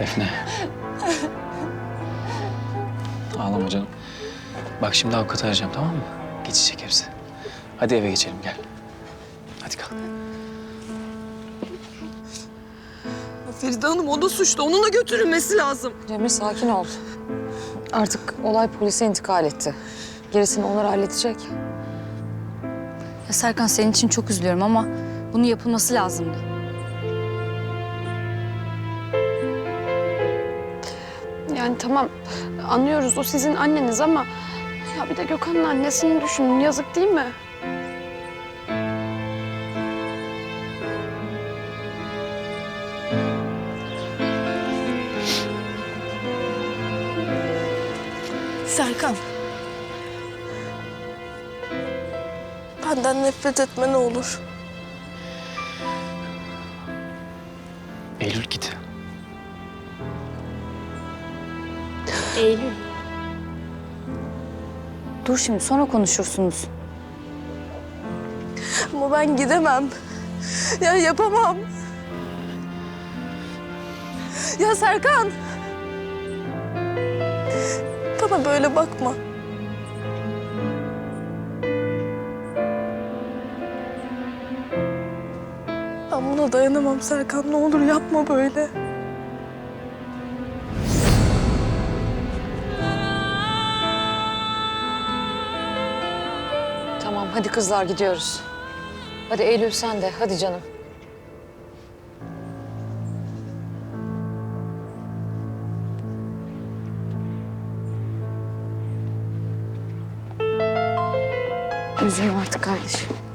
Defne. Ağlama canım. Bak şimdi avukatı arayacağım tamam mı? Geçecek hepsi. Hadi eve geçelim gel. Hadi kalk. Feride Hanım o da suçlu. Onun da götürülmesi lazım. Cemre sakin ol. Artık olay polise intikal etti. Gerisini onlar halledecek. Ya Serkan senin için çok üzülüyorum ama bunun yapılması lazımdı. Yani tamam anlıyoruz o sizin anneniz ama ya bir de Gökhan'ın annesini düşünün yazık değil mi? Serkan. Benden nefret etme ne olur. Eylül git. Eylül. Dur şimdi sonra konuşursunuz. Ama ben gidemem. Ya yapamam. Ya Serkan. Bana böyle bakma. Ben buna dayanamam Serkan. Ne olur yapma böyle. Tamam hadi kızlar gidiyoruz. Hadi Eylül sen de hadi canım. Üzülme artık kardeşim.